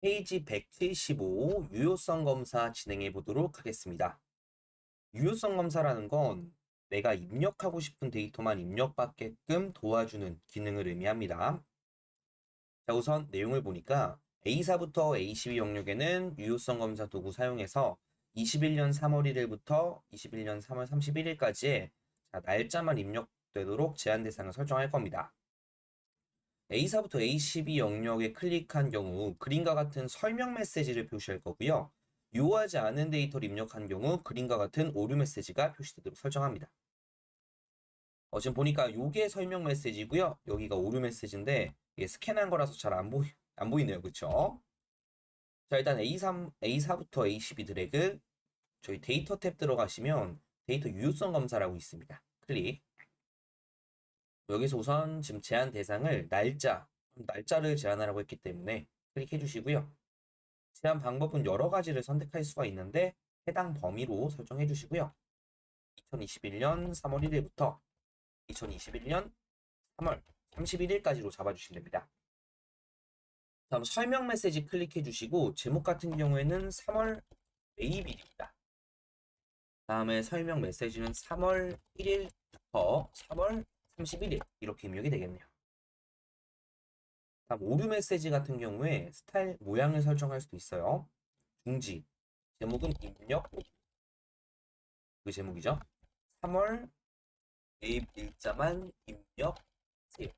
페이지 175 유효성 검사 진행해 보도록 하겠습니다. 유효성 검사라는 건 내가 입력하고 싶은 데이터만 입력받게끔 도와주는 기능을 의미합니다. 자, 우선 내용을 보니까 A4부터 A12 영역에는 유효성 검사 도구 사용해서 21년 3월 1일부터 21년 3월 31일까지의 날짜만 입력되도록 제한 대상을 설정할 겁니다. A4부터 A12 영역에 클릭한 경우 그림과 같은 설명 메시지를 표시할 거고요. 요하지 않은 데이터를 입력한 경우 그림과 같은 오류 메시지가 표시되도록 설정합니다. 어, 지금 보니까 요게 설명 메시지고요. 여기가 오류 메시지인데 이게 스캔한 거라서 잘 안 보이 안 보이네요. 그쵸? 자, 일단 A3, A4부터 A12 드래그 저희 데이터 탭 들어가시면 데이터 유효성 검사라고 있습니다. 클릭. 여기서 우선 지금 제한 대상을 날짜, 날짜를 제한하라고 했기 때문에 클릭해 주시고요. 제한 방법은 여러 가지를 선택할 수가 있는데 해당 범위로 설정해 주시고요. 2021년 3월 1일부터 2021년 3월 31일까지로 잡아주시면 됩니다. 다음 설명 메시지 클릭해 주시고 제목 같은 경우에는 3월 매입일입니다. 다음에 설명 메시지는 3월 1일부터 3월 31일 이렇게 입력이 되겠네요. 다음 오류 메시지 같은 경우에 스타일 모양을 설정할 수도 있어요. 중지 제목은 입력 그 제목이죠. 3월 매입 일자만 입력세요.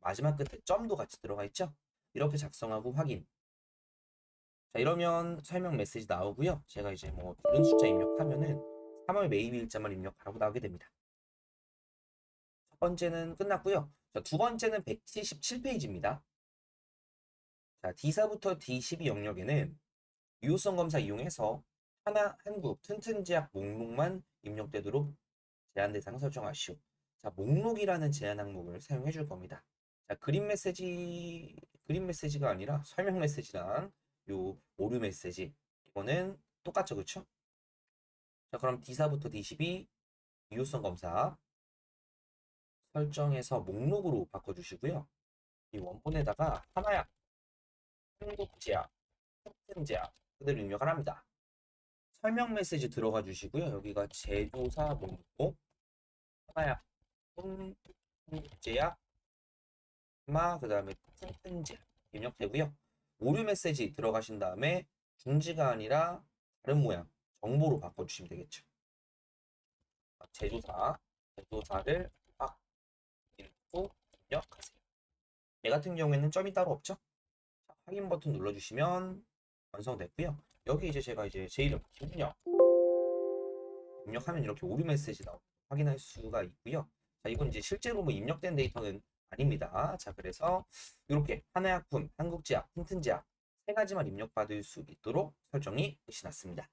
마지막 끝에 점도 같이 들어가 있죠. 이렇게 작성하고 확인. 자 이러면 설명 메시지 나오고요. 제가 이제 뭐 다른 숫자 입력하면은 3월 매입 일자만 입력하라고 나오게 됩니다. 첫 번째는 끝났고요. 자, 두 번째는 177페이지입니다. 자, D4부터 D12 영역에는 유효성 검사 이용해서 하나, 한 국, 튼튼제약 목록만 입력되도록 제한 대상 설정하시오. 자, 목록이라는 제한 항목을 사용해 줄 겁니다. 자, 그림 메시지, 그림 메시지가 아니라 설명 메시지랑 요 오류 메시지. 이거는 똑같죠, 그쵸? 자, 그럼 D4부터 D12 유효성 검사 설정해서 목록으로 바꿔주시고요. 이 원본에다가 하나약, 한국제약, 튼튼제약 그대로 입력을 합니다. 설명 메시지 들어가 주시고요. 여기가 제조사 목록, 하나약, 한국제약, 마, 그 다음에 튼튼제약 입력되고요. 오류 메시지 들어가신 다음에 중지가 아니라 다른 모양, 정보로 바꿔주시면 되겠죠. 제조사, 제조사를 딱 읽고 입력하세요. 얘 같은 경우에는 점이 따로 없죠? 자, 확인 버튼 눌러주시면 완성됐고요. 여기 이제 제가 이제 제 이름 김준혁 입력하면 이렇게 오류 메시지 나오 확인할 수가 있고요. 자, 이건 이제 실제로 뭐 입력된 데이터는 아닙니다. 자, 그래서 이렇게 하나약품, 한국제약, 튼튼제약 세 가지만 입력받을 수 있도록 설정이 끝이 났습니다.